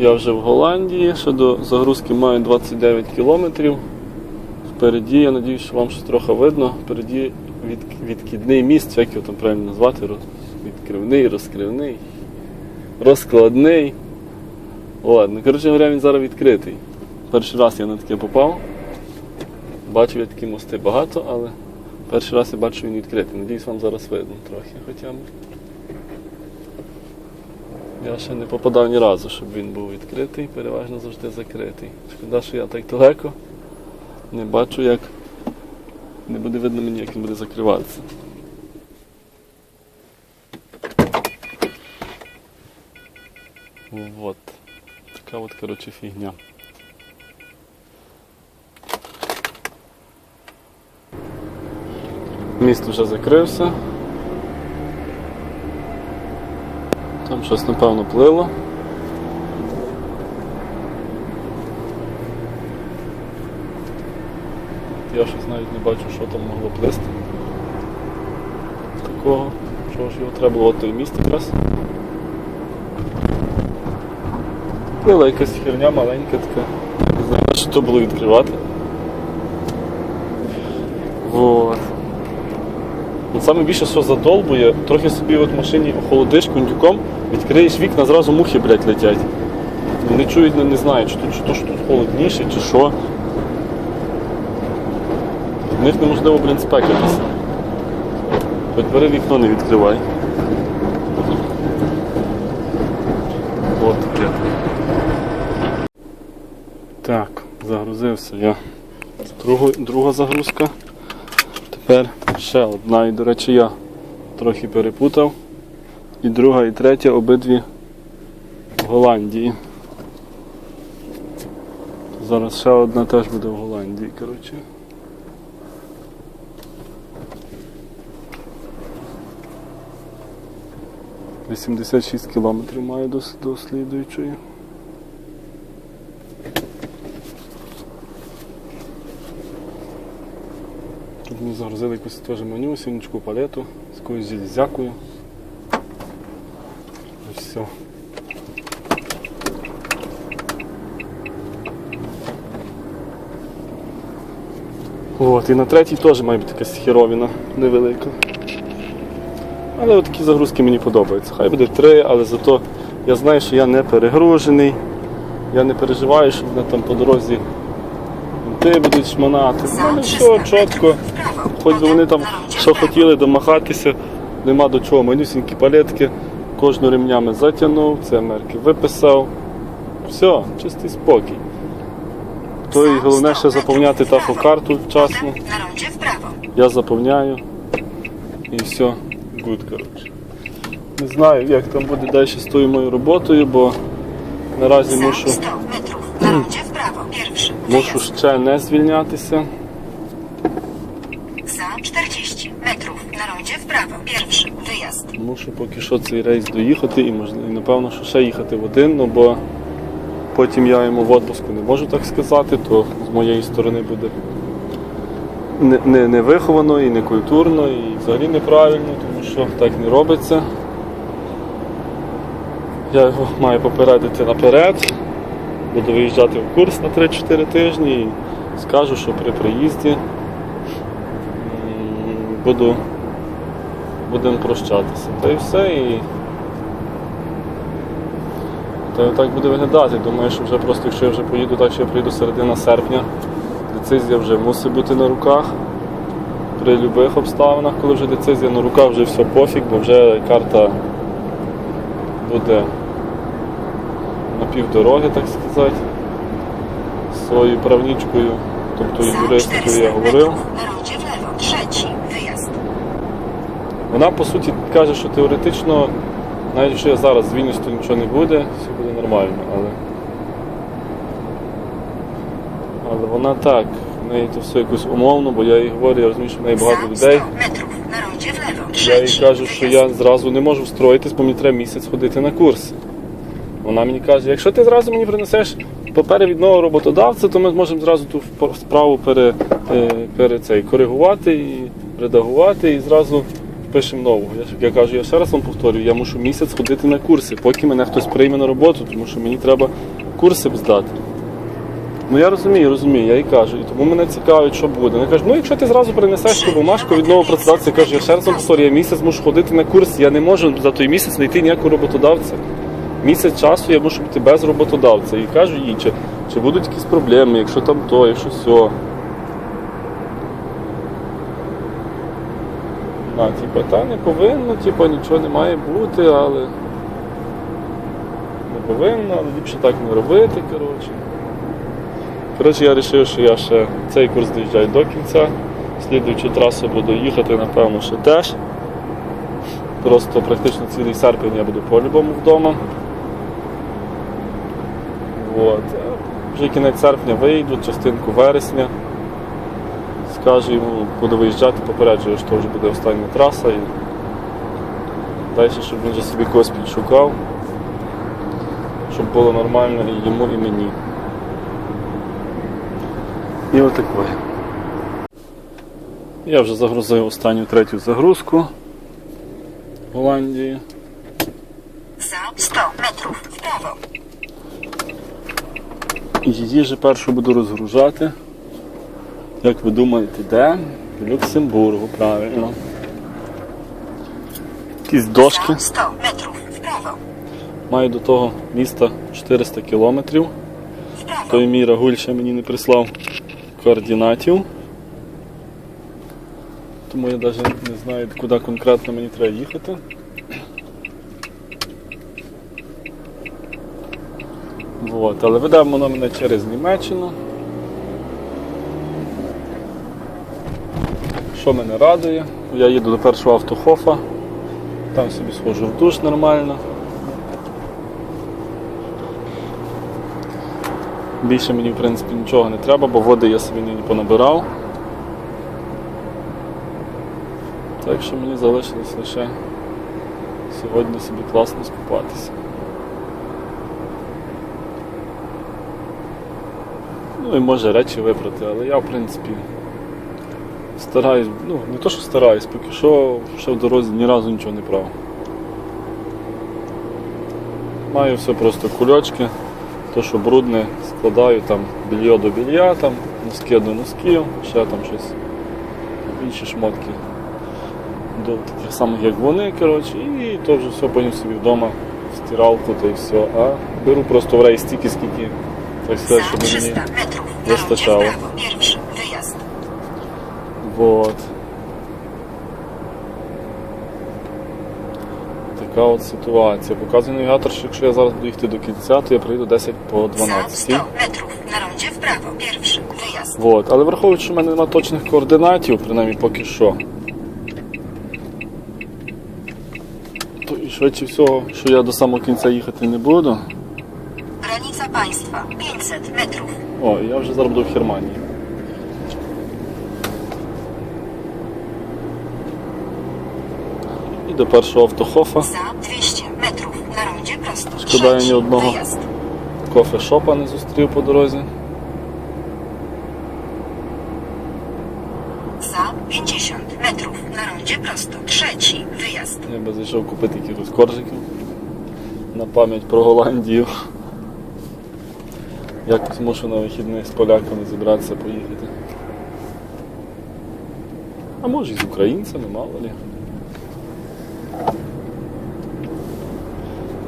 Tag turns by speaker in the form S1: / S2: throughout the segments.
S1: Я вже в Голландії, ще до загрузки маю 29 кілометрів. Впереді, я надіюсь, що вам щось трохи видно. Впереді від, відкидний міст, як його там правильно назвати, роз- відкривний, розкривний, розкладний. Ладно, коротше говоря, він зараз відкритий. Перший раз я на таке попав. Бачив я такі мости багато, але перший раз я бачу, він відкритий. Надіюсь, вам зараз видно трохи хоча б. Я ще не попадав ні разу, щоб він був відкритий, переважно завжди закритий. Шкода, що я так далеко не бачу, як не буде видно мені, як він буде закриватися. Вот. Така от, коротше, фігня. Міст вже закрився. Там щось напевно плило. Я щось навіть не бачу, що там могло плисти. Такого, що ж його треба було той міст якраз. Плила якась херня маленька така. Не знаю, що то було відкривати. Вот. Ну, Саме більше, що задолбує, трохи собі от в машині охолодиш кондюком, відкриєш вікна, зразу мухи, блядь, летять. Вони чують, не, не знають, чи тут, чи то, що тут холодніше, чи що. В них неможливо, блін, спекатися. Хоч бери вікно не відкривай. От таке. Так, загрузився я. Друга, друга загрузка. Тепер ще одна, і, до речі, я трохи перепутав. І друга, і третя обидві в Голландії. Зараз ще одна теж буде в Голландії, коротше. Вісімдесят шість кілометрів маю до, до слідуючої. Тут мені загрузили якусь теж меню, сінечку палету з якоюсь железякою. І все. От, і на третій теж має бути якась херовіна невелика. Але от такі загрузки мені подобаються. Хай буде три, але зато я знаю, що я не перегружений. Я не переживаю, що мене там по дорозі ти будуть шманати. У мене все чітко. Хоч би вони там що хотіли домагатися, нема до чого. Манюсінькі палетки, кожну ремнями затягнув, це мерки виписав. Все, чистий спокій. То і головне ще заповняти тафокарту вчасно. Я заповняю і все, good, коротше. Не знаю, як там буде далі з тою моєю роботою, бо наразі мушу,
S2: 100 metrów. Na rondzie w
S1: мушу ще не звільнятися.
S2: Za 40 metrów. Na rondzie w prawo. Pierwszy. Wyjazd.
S1: Мушу поки що цей рейс доїхати і, можливо, і напевно, що ще їхати в один, ну, бо потім я йому в отпуску не можу так сказати, то з моєї сторони буде не, не, не виховано і не культурно, і взагалі неправильно, тому що так не робиться. Я його маю попередити наперед. Буду виїжджати в курс на 3-4 тижні і скажу, що при приїзді буду будемо прощатися. Та й все. І... Та так буде виглядати. Думаю, що вже просто, якщо я вже поїду так, що я приїду середина серпня, децизія вже мусить бути на руках. При будь-яких обставинах, коли вже децизія на руках, вже все пофіг, бо вже карта буде півдороги, так сказати, з своєю правнічкою, тобто юристкою я говорив. Вона по суті каже, що теоретично, навіть якщо я зараз звільнюсь, то нічого не буде, все буде нормально, але. Але вона так, в неї це все якось умовно, бо я їй говорю, я розумію, що в неї багато людей.
S2: 100 metrów. Na rondzie w lewo.
S1: Я їй кажу, що я зразу не можу встроїтись, бо мені треба місяць ходити на курси. Вона мені каже, якщо ти зразу мені принесеш папери від нового роботодавця, то ми зможемо зразу ту справу пере, е, пере, цей, коригувати і редагувати і зразу пишемо нового. Я, я кажу, я ще раз вам повторюю, я мушу місяць ходити на курси, поки мене хтось прийме на роботу, тому що мені треба курси здати. Ну я розумію, розумію, я і кажу. І тому мене цікавить, що буде. Вони кажуть, ну якщо ти зразу принесеш ту бумажку від нового працедавця, я кажу, я ще раз повторюю, я місяць мушу ходити на курс, я не можу за той місяць знайти ніякого роботодавця. Місяць часу я мушу бути без роботодавця. І кажу їй, чи, чи будуть якісь проблеми, якщо там то, якщо сьо. А, типу, та не повинно, типу, нічого не має бути, але не повинно, але ліпше так не робити, коротше. Коротше, я вирішив, що я ще цей курс доїжджаю до кінця. Слідуючу трасу буду їхати, напевно, що теж. Просто практично цілий серпень я буду по-любому вдома. От. Вже кінець серпня вийду, частинку вересня. Скажу йому, буду виїжджати, попереджую, що вже буде остання траса. І далі, щоб він вже собі когось підшукав, щоб було нормально і йому, і мені. І отакое. Я вже загрузив останню третю загрузку в Голландії.
S2: Za 100 metrów w
S1: Її же першу буду розгружати. Як ви думаєте, де? В Люксембургу, правильно. Якісь дошки.
S2: 100 metrów w.
S1: Маю до того міста 400 кілометрів. Той мій рагуль ще мені не прислав координатів. Тому я навіть не знаю, куди конкретно мені треба їхати. Вот. Але веде воно мене через Німеччину. Що мене радує? Я їду до першого автохофа, там собі схожу в душ нормально. Більше мені в принципі нічого не треба, бо води я собі нині понабирав. Так що мені залишилось лише сьогодні собі класно скупатися. Ну і може речі випрати, але я в принципі стараюсь, ну не то що стараюсь, поки що ще в дорозі ні разу нічого не брав. Маю все просто кульочки. То, що брудне, складаю там більйо до білья, там, носки до носків, ще там щось, інші шмотки до таких самих, як вони, коротше, і то вже все потім собі вдома в стиралку та й все. А беру просто в рейс стільки, скільки
S2: Za
S1: щоб
S2: 300
S1: мені
S2: wyjazd.
S1: Вот. Така от ситуація. Показує навігатор, що якщо я зараз буду їхати до кінця, то я прийду 10 по 12.
S2: 100 metrów na rondzie w prawo. Pierwszy wyjazd.
S1: Вот. Але враховуючи, що в мене немає точних координатів, принаймні поки що. То і швидше всього, що я до самого кінця їхати не буду.
S2: Państwa 500 metrów.
S1: Я вже зараз буду в Германії. І до першого автохофа.
S2: Za 200 metrów na rondzie prosto.
S1: Szkoda, ja
S2: Trzeci
S1: nie odnocha.
S2: wyjazd.
S1: Кофешопа не зустрів по дорозі.
S2: Za 50 metrów na rondzie prosto. Trzeci wyjazd.
S1: Я би зайшов купити якихось коржиків на пам'ять про Голландію. Якось мушу на вихідних з поляками зібратися поїхати. А може і з українцями, мало лі.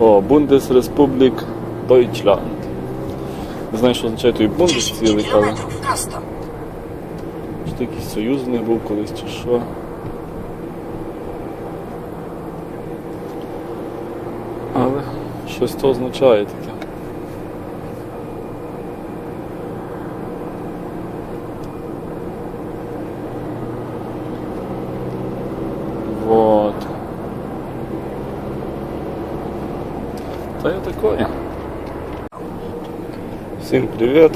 S1: О, Bundesrepublik Deutschland. Не знаю, що означає той Бундес цілий, але чи то якийсь союз в них був колись, чи що. Але щось то означає таке. Вот. Та я такое. Всім привіт.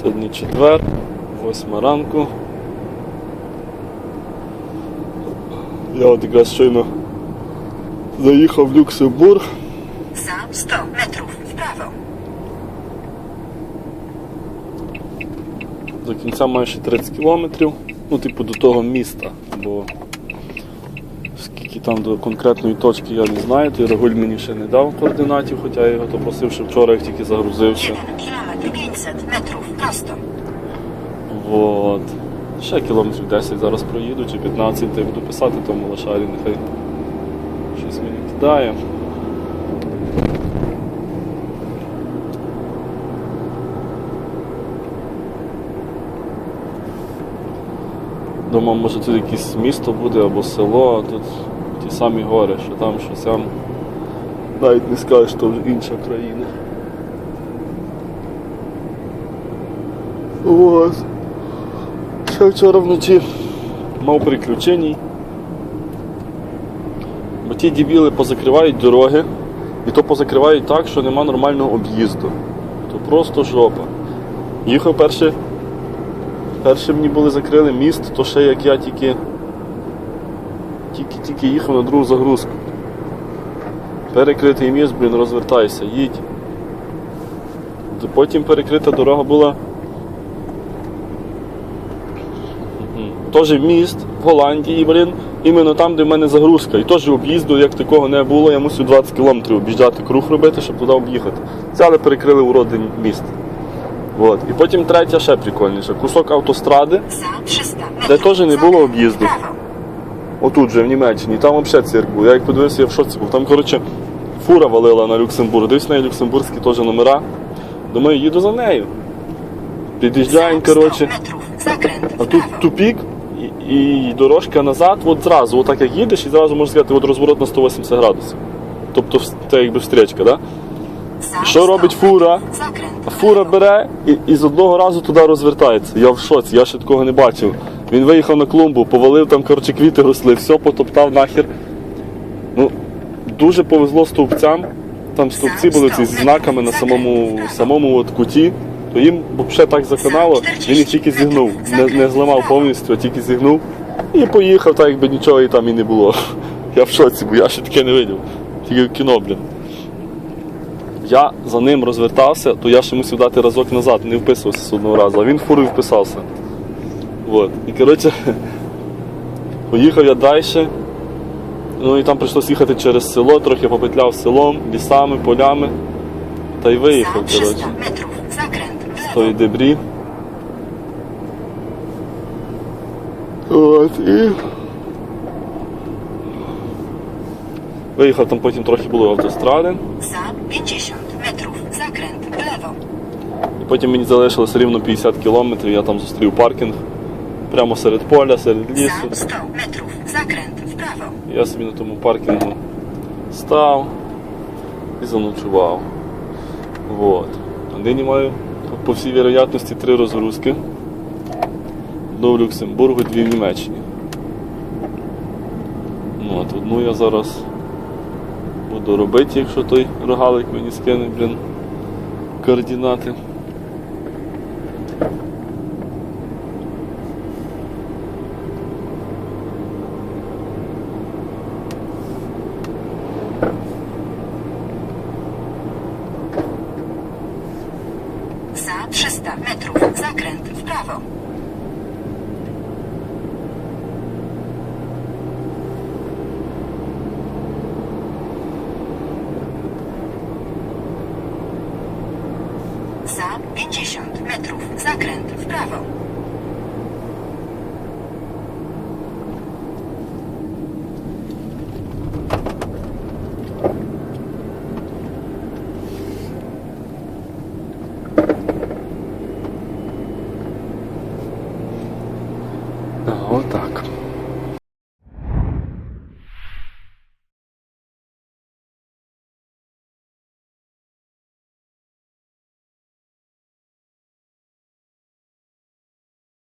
S1: Сьогодні четвер, восьма ранку. Я от якраз щойно заїхав в Люксембург.
S2: Za 100 metrów w prawo.
S1: До кінця маю ще 30 кілометрів. Ну, типу, до того міста, бо там до конкретної точки я не знаю, той Рагуль мені ще не дав координатів, хоча я його то просив ще вчора, як тільки загрузився.
S2: 1 км 500 metrów
S1: Ще кілометрів 10 зараз проїду, чи 15, та й буду писати тому лошарі, нехай щось мені кидає. Думав, може тут якесь місто буде або село, а тут самі гори, що там, що сям. Навіть не скажеш, що вже інша країна. Ось. Ще вчора вночі мав приключень. Бо ті дебіли позакривають дороги, і то позакривають так, що нема нормального об'їзду. То просто жопа. Їхав перше. Перше мені були закрили міст, то ще як я тільки. Тільки-тільки їхав на другу загрузку. Перекритий міст, блін, розвертайся, їдь. Потім перекрита дорога була Теж міст в Голландії, блін, іменно там, де в мене загрузка. І теж об'їзду, як такого не було, я мусив 20 кілометрів об'їжджати круг робити, щоб туди об'їхати. Взяли, перекрили уродний міст. От. І потім третя ще прикольніша. Кусок автостради,
S2: Za 300 metrów.
S1: Де теж не було об'їзду. Отут же в Німеччині, там взагалі цирк був. Я як подивився, я в шоці був. Там, коротше, фура валила на Люксембург. Дивись на неї люксембурзькі теж номера. Думаю, їду за нею. Під'їжджаємо, коротше. А тут тупік і, і дорожка назад, от зразу, отак як їдеш, і зразу можна сказати, от розворот на 180 градусів. Тобто це якби встречка, да? Що робить фура? фура бере і, і з одного разу туди розвертається. Я в шоці, я ще такого не бачив. Він виїхав на клумбу, повалив там, коротше, квіти росли, все потоптав нахер. Ну, дуже повезло стовпцям. Там стовпці були ці з знаками на самому, самому от куті. То їм взагалі так заканало, він їх тільки зігнув. Не, не зламав повністю, а тільки зігнув. І поїхав, так якби нічого і там і не було. Я в шоці, бо я ще таке не видів. Тільки в кіно, блін я за ним розвертався, то я ще мусив дати разок назад, не вписувався з одного разу, а він фурою вписався. Вот. І коротше, поїхав я далі. Ну і там прийшлося їхати через село, трохи попетляв селом, лісами, полями. Та й виїхав,
S2: 300
S1: коротше, з тої дебрі. От, і... Виїхав там потім трохи було автостради.
S2: Za 50 metrów. Zakręt w lewo.
S1: І потім мені залишилося рівно 50 кілометрів, я там зустрів паркінг прямо серед поля, серед лісу.
S2: Za 100 metrów. Zakręt w prawo.
S1: Я собі на тому паркінгу став і заночував. Вот. Нині маю по всій вероятності три розгрузки. Одну в Люксембургу, дві в Німеччині. Ну, от одну я зараз буду робити, якщо той рогалик мені скине, блін, координати.
S2: Zakręt w prawo. Za 50 metrów. Zakręt.